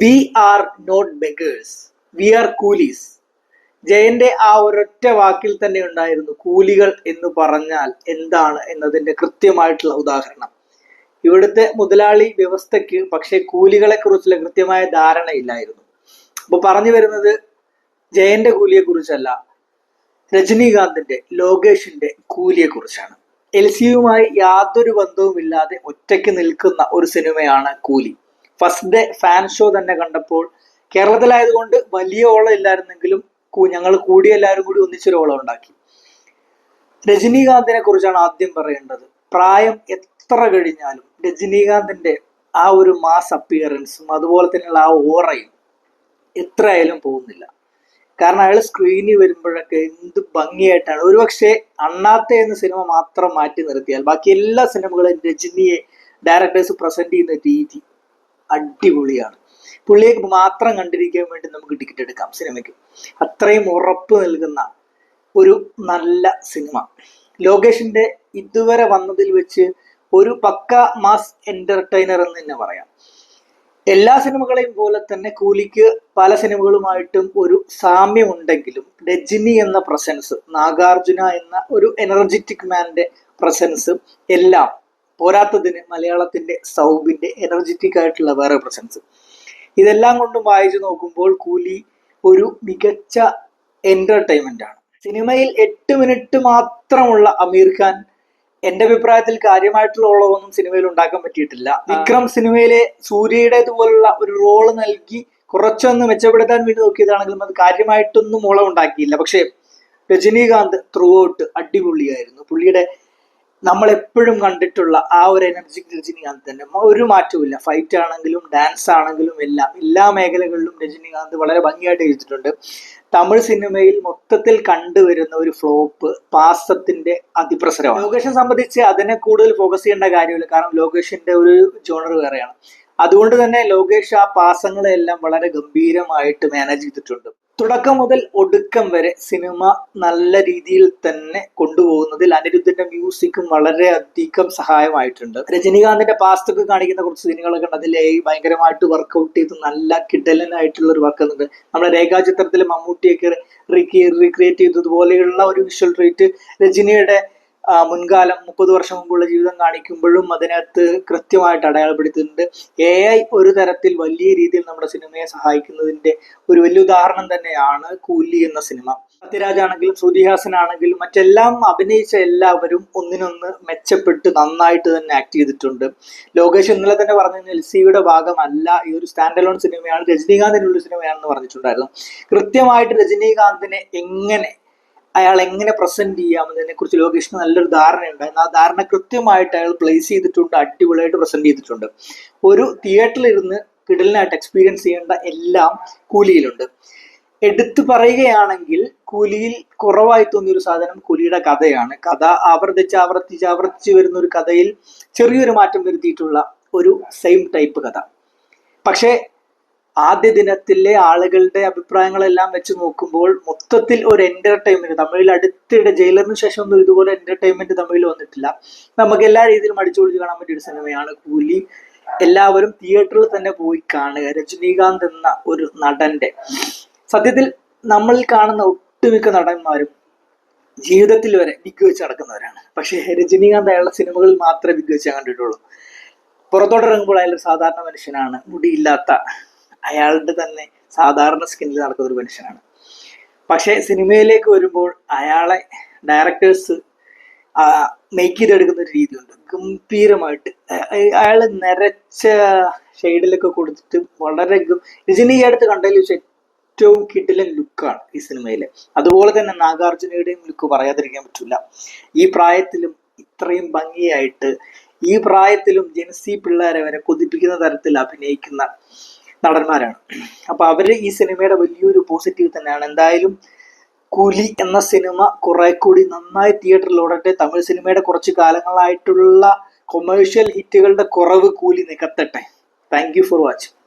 We are not beggars we are coolies ജയന്റെ ആ ഒരൊറ്റ വാക്കിൽ തന്നെ ഉണ്ടായിരുന്നു കൂലികൾ എന്ന് പറഞ്ഞാൽ എന്താണ് എന്നതിന്റെ കൃത്യമായിട്ടുള്ള ഉദാഹരണം. ഇവിടുത്തെ മുതലാളി വ്യവസ്ഥയ്ക്ക് പക്ഷെ കൂലികളെ കുറിച്ചുള്ള കൃത്യമായ ധാരണയില്ലായിരുന്നു അപ്പൊ പറഞ്ഞു വരുന്നത് ജയന്റെ കൂലിയെ കുറിച്ചല്ല രജനീകാന്തിന്റെ ലോകേഷിന്റെ കൂലിയെ കുറിച്ചാണ്. എൽ സിയുമായി യാതൊരു ബന്ധവുമില്ലാതെ ഒറ്റയ്ക്ക് നിൽക്കുന്ന ഒരു സിനിമയാണ് കൂലി. ഫസ്റ്റ് ഡേ ഫാൻ ഷോ തന്നെ കണ്ടപ്പോൾ കേരളത്തിലായതുകൊണ്ട് വലിയ ഓളം ഇല്ലായിരുന്നെങ്കിലും ഞങ്ങൾ കൂടി എല്ലാവരും കൂടി ഒന്നിച്ചൊരു ഓളം ഉണ്ടാക്കി. രജനീകാന്തിനെ കുറിച്ചാണ് ആദ്യം പറയേണ്ടത്. പ്രായം എത്ര കഴിഞ്ഞാലും രജനീകാന്തിന്റെ ആ ഒരു മാസ് അപ്പിയറൻസും അതുപോലെ തന്നെയുള്ള ആ ഓറയും എത്രയായാലും പോകുന്നില്ല. കാരണം അയാൾ സ്ക്രീനിൽ വരുമ്പോഴൊക്കെ എന്ത് ഭംഗിയായിട്ടാണ്. ഒരുപക്ഷെ അണ്ണാത്ത എന്ന സിനിമ മാത്രം മാറ്റി നിർത്തിയാൽ ബാക്കി എല്ലാ സിനിമകളും രജനിയെ ഡയറക്ടേഴ്സ് പ്രസന്റ് ചെയ്യുന്ന രീതി അടിപൊളിയാണ്. പുള്ളിയെ മാത്രം കണ്ടിരിക്കാൻ വേണ്ടി നമുക്ക് ടിക്കറ്റ് എടുക്കാം സിനിമയ്ക്ക്. അത്രയും ഉറപ്പ് നൽകുന്ന ഒരു നല്ല സിനിമ. ലോകേഷിന്റെ ഇതുവരെ വന്നതിൽ വെച്ച് ഒരു പക്ക മാസ് എന്റർടൈനർ എന്ന് തന്നെ പറയാം. എല്ലാ സിനിമകളെയും പോലെ തന്നെ കൂലിക്ക് പല സിനിമകളുമായിട്ടും ഒരു സാമ്യം ഉണ്ടെങ്കിലും രജനി എന്ന പ്രസൻസ് നാഗാർജുന എന്ന ഒരു എനർജറ്റിക് മാന്റെ പ്രസൻസ് എല്ലാം പോരാത്തതിന് മലയാളത്തിന്റെ സൗബിന്റെ എനർജറ്റിക് ആയിട്ടുള്ള വേറെ പ്രസൻസ് ഇതെല്ലാം കൊണ്ടും വായിച്ചു നോക്കുമ്പോൾ കൂലി ഒരു മികച്ച എന്റർടൈൻമെന്റ് ആണ്. സിനിമയിൽ എട്ട് മിനിറ്റ് മാത്രമുള്ള അമീർ ഖാൻ എന്റെ അഭിപ്രായത്തിൽ കാര്യമായിട്ടുള്ള ഓളമൊന്നും സിനിമയിൽ ഉണ്ടാക്കാൻ പറ്റിയിട്ടില്ല. വിക്രം സിനിമയിലെ സൂര്യയുടേതുപോലുള്ള ഒരു റോൾ നൽകി കുറച്ചൊന്ന് മെച്ചപ്പെടുത്താൻ വേണ്ടി നോക്കിയതാണെങ്കിലും അത് കാര്യമായിട്ടൊന്നും ഓളം ഉണ്ടാക്കിയില്ല. പക്ഷേ രജനീകാന്ത് ത്രൂ ഔട്ട് അടിപൊളിയായിരുന്നു. പുള്ളിയുടെ നമ്മൾ എപ്പോഴും കണ്ടിട്ടുള്ള ആ ഒരു എനർജിക് രജനീകാന്ത് തന്നെ. ഒരു മാറ്റവും ഫൈറ്റ് ആണെങ്കിലും ഡാൻസ് ആണെങ്കിലും എല്ലാം എല്ലാ മേഖലകളിലും രജനീകാന്ത് വളരെ ഭംഗിയായിട്ട് ചെയ്തിട്ടുണ്ട്. തമിഴ് സിനിമയിൽ മൊത്തത്തിൽ കണ്ടുവരുന്ന ഒരു ഫ്ലോപ്പ് പാസത്തിന്റെ അതിപ്രസരമാണ്. ലോകേഷൻ സംബന്ധിച്ച് അതിനെ കൂടുതൽ ഫോക്കസ് ചെയ്യേണ്ട കാര്യമില്ല. കാരണം ലോകേഷിന്റെ ഒരു ജോണർ വേറെയാണ്. അതുകൊണ്ട് തന്നെ ലോകേഷ് ആ പാസങ്ങളെല്ലാം വളരെ ഗംഭീരമായിട്ട് മാനേജ് ചെയ്തിട്ടുണ്ട്. തുടക്കം മുതൽ ഒടുക്കം വരെ സിനിമ നല്ല രീതിയിൽ തന്നെ കൊണ്ടുപോകുന്നതിൽ അനിരുദ്ധിന്റെ മ്യൂസിക്കും വളരെ അധികം സഹായമായിട്ടുണ്ട്. രജനീകാന്തിന്റെ പാസ്റ്റൊക്കെ കാണിക്കുന്ന കുറച്ച് സിനിമകളൊക്കെ ഉണ്ട്. അതിലെ ഭയങ്കരമായിട്ട് വർക്ക്ഔട്ട് ചെയ്ത് നല്ല കിഡലനായിട്ടുള്ള ഒരു വർക്ക് ഉണ്ട്. നമ്മുടെ രേഖാചിത്രത്തിൽ മമ്മൂട്ടിയൊക്കെ റീക്രിയേറ്റ് ചെയ്തതുപോലെയുള്ള ഒരു വിഷ്വൽ ട്രീറ്റ് രജനിയുടെ മുൻകാലം മുപ്പത് വർഷം മുമ്പുള്ള ജീവിതം കാണിക്കുമ്പോഴും അതിനകത്ത് കൃത്യമായിട്ട് അടയാളപ്പെടുത്തുന്നുണ്ട്. എ ഐ ഒരു തരത്തിൽ വലിയ രീതിയിൽ നമ്മുടെ സിനിമയെ സഹായിക്കുന്നതിന്റെ ഒരു വലിയ ഉദാഹരണം തന്നെയാണ് കൂലി എന്ന സിനിമ. സത്യരാജ് ആണെങ്കിലും ശ്രുതിഹാസൻ ആണെങ്കിലും മറ്റെല്ലാം അഭിനയിച്ച എല്ലാവരും ഒന്നിനൊന്ന് മെച്ചപ്പെട്ട് നന്നായിട്ട് തന്നെ ആക്ട് ചെയ്തിട്ടുണ്ട്. ലോകേഷ് ഇന്നലെ തന്നെ പറഞ്ഞു എൽ സിയുടെ ഭാഗമല്ല ഈ ഒരു സ്റ്റാൻഡ് അലോൺ സിനിമയാണ് രജനീകാന്തിനുള്ള സിനിമയാണെന്ന് പറഞ്ഞിട്ടുണ്ടായിരുന്നു. കൃത്യമായിട്ട് രജനീകാന്തിനെ എങ്ങനെ അയാൾ എങ്ങനെ പ്രസന്റ് ചെയ്യാമെന്നതിനെ കുറിച്ച് ലോകേഷിന് നല്ലൊരു ധാരണയുണ്ട് എന്നാൽ ആ ധാരണ കൃത്യമായിട്ട് അയാൾ പ്ലേസ് ചെയ്തിട്ടുണ്ട് അടിപൊളിയായിട്ട് പ്രസന്റ് ചെയ്തിട്ടുണ്ട്. ഒരു തിയേറ്ററിൽ ഇരുന്ന് കിടലിനായിട്ട് എക്സ്പീരിയൻസ് ചെയ്യേണ്ട എല്ലാം കൂലിയിലുണ്ട്. എടുത്തു പറയുകയാണെങ്കിൽ കൂലിയിൽ കുറവായി തോന്നിയ ഒരു സാധനം കൂലിയുടെ കഥയാണ്. കഥ ആവർത്തിച്ച് ആവർത്തിച്ച് ആവർത്തിച്ച് വരുന്ന ഒരു കഥയിൽ ചെറിയൊരു മാറ്റം വരുത്തിയിട്ടുള്ള ഒരു സെയിം ടൈപ്പ് കഥ. പക്ഷേ ആദ്യ ദിനത്തിലെ ആളുകളുടെ അഭിപ്രായങ്ങളെല്ലാം വെച്ച് നോക്കുമ്പോൾ മൊത്തത്തിൽ ഒരു എന്റർടൈൻമെന്റ് തമിഴിൽ അടുത്തിടെ ജയിലറിന് ശേഷം ഒന്നും ഇതുപോലെ എന്റർടൈൻമെന്റ് തമിഴിൽ വന്നിട്ടില്ല. നമുക്ക് എല്ലാ രീതിയിലും അടിച്ചുപൊളിച്ച് കാണാൻ പറ്റിയ ഒരു സിനിമയാണ് കൂലി. എല്ലാവരും തിയേറ്ററിൽ തന്നെ പോയി കാണുക. രജനീകാന്ത് എന്ന ഒരു നടന്റെ സത്യത്തിൽ നമ്മൾ കാണുന്ന ഒട്ടുമിക്ക നടന്മാരും ജീവിതത്തിൽ വരെ ബിഗ് വെച്ച് നടക്കുന്നവരാണ്. പക്ഷേ രജനീകാന്ത് അയാളുടെ സിനിമകളിൽ മാത്രമേ ബിഗ് വെച്ച് കണ്ടിട്ടുള്ളൂ പുറത്തോട്ടിറങ്ങുമ്പോൾ അയാൾ സാധാരണ മനുഷ്യനാണ്. മുടിയില്ലാത്ത അയാളുടെ തന്നെ സാധാരണ സ്കിന്നിൽ നടക്കുന്ന ഒരു മനുഷ്യനാണ്. പക്ഷെ സിനിമയിലേക്ക് വരുമ്പോൾ അയാളെ ഡയറക്ടേഴ്സ് മേക്ക് ചെയ്തെടുക്കുന്ന ഒരു രീതിയുണ്ട്. ഗംഭീരമായിട്ട്. അയാൾ നിരച്ച ഷെയ്ഡിലൊക്കെ കൊടുത്തിട്ട് വളരെ രജനി അടുത്ത് കണ്ടതിൽ വെച്ച് ഏറ്റവും കിടിലൻ ലുക്കാണ് ഈ സിനിമയിലെ. അതുപോലെ തന്നെ നാഗാർജുനയുടെയും ലുക്ക് പറയാതിരിക്കാൻ പറ്റില്ല ഈ പ്രായത്തിലും ഇത്രയും ഭംഗിയായിട്ട് ഈ പ്രായത്തിലും ജെൻസി പിള്ളേരെ വരെ കൊതിപ്പിക്കുന്ന തരത്തിൽ അഭിനയിക്കുന്ന നടന്മാരാണ്. അപ്പൊ അവർ ഈ സിനിമയുടെ വലിയൊരു പോസിറ്റീവ് തന്നെയാണ്. എന്തായാലും കുലി എന്ന സിനിമ കുറെ കൂടി നന്നായി തിയേറ്ററിൽ ഓടട്ടെ. തമിഴ് സിനിമയുടെ കുറച്ച് കാലങ്ങളായിട്ടുള്ള കൊമേഴ്ഷ്യൽ ഹിറ്റുകളുടെ കുറവ് കൂലി നികത്തട്ടെ. Thank for watching